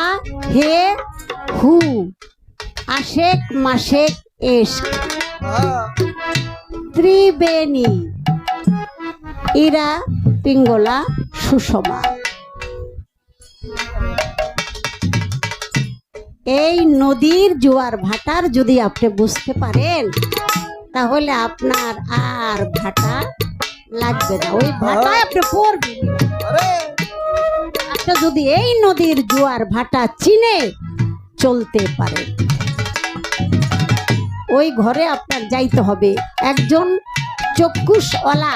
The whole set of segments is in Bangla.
হা হে। আশেক মাসেক এশক ত্রিবেণী। ইরা পিঙ্গলা সুষমা। এই নদীর জোয়ার ভাটার যদি আপনি বুঝতে পারেন, তাহলে আপনার আর ভাটা লাগবে না। ওই ভাটায় আপনি পড়বেন। আপনি যদি এই নদীর জোয়ার ভাটা চিনে চলতে পারে। ওই ঘরে আপনার যাইতে হবে। একজন চক্ষুষওয়ালা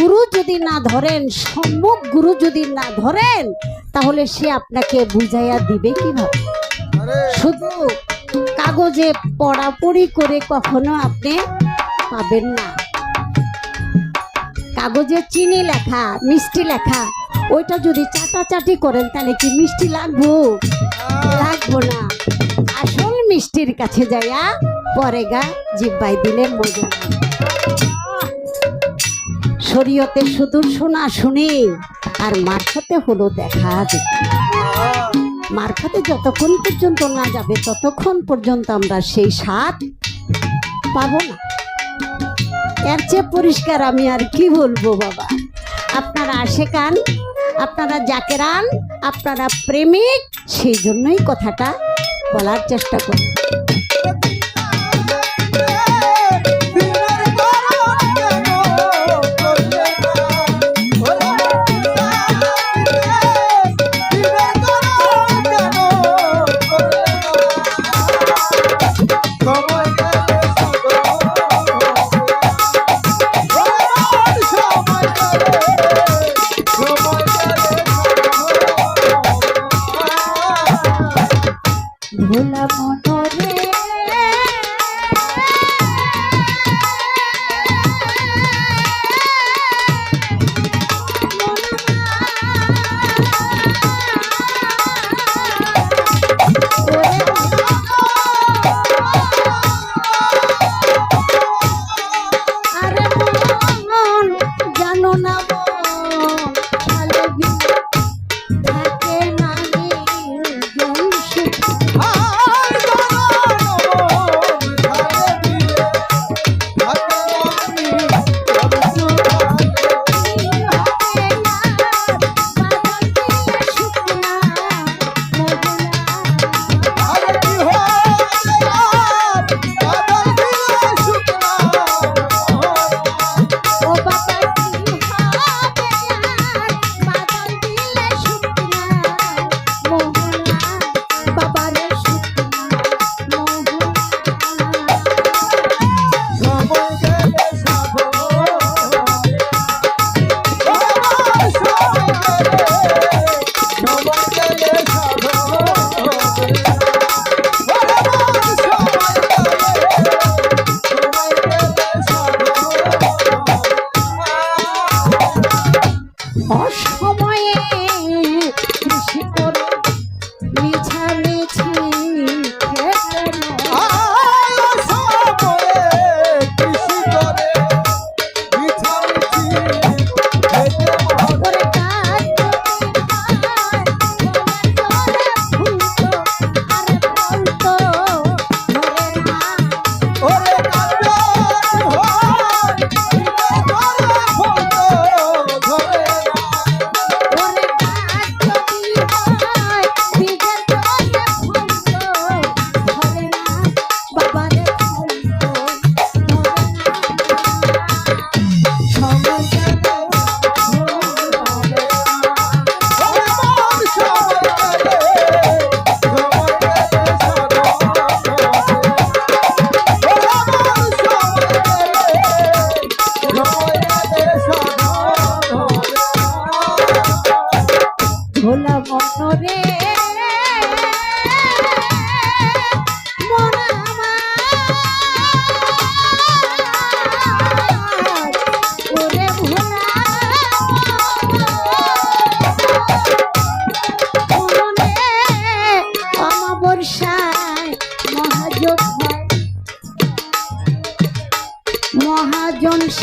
গুরু যদি না ধরেন সম্মুখ গুরু যদি না ধরেন তাহলে সে আপনাকে বুঝাইয়া দিবে কীভাবে? শুধু কাগজে পড়াপড়ি করে কখনো আপনি পাবেন না। কাগজে চিনি লেখা মিষ্টি লেখা ওইটা যদি চাটাচাটি করেন, তাহলে কি মিষ্টি লাগবো? লাগবো না। আসল মিষ্টির কাছে যাইয়া পরে গা জিব্বাই দিলে মজা শরীয়তে শুধু শোনা শুনি, আর মারফতে হলো দেখা দেখি। মারফতে যতক্ষণ পর্যন্ত না যাবে, ততক্ষণ পর্যন্ত আমরা সেই স্বাদ পাবো না। এর চেয়ে পরিষ্কার আমি আর কি বলব বাবা? আপনারা আশেকান আপনারা যাকে রান আপনারা প্রেমিক সেই জন্যই কথাটা বলার চেষ্টা করি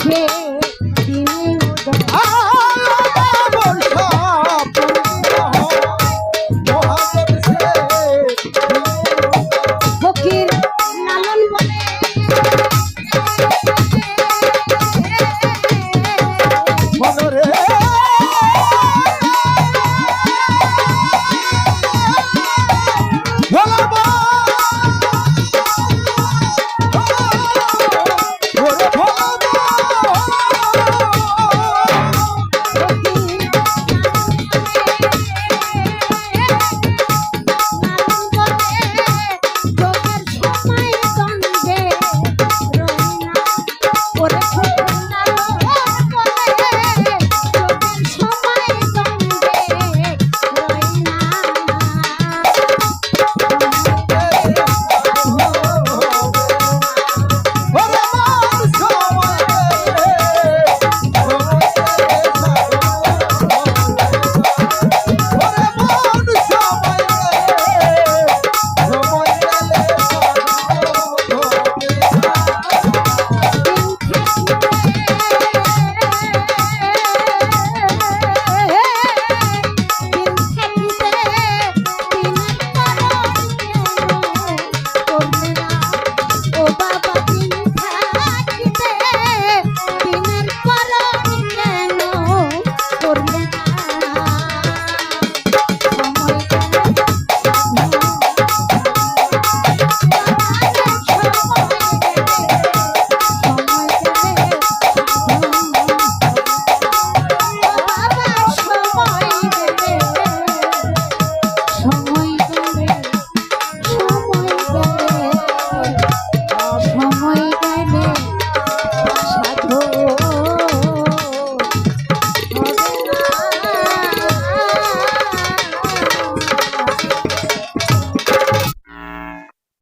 Yeah.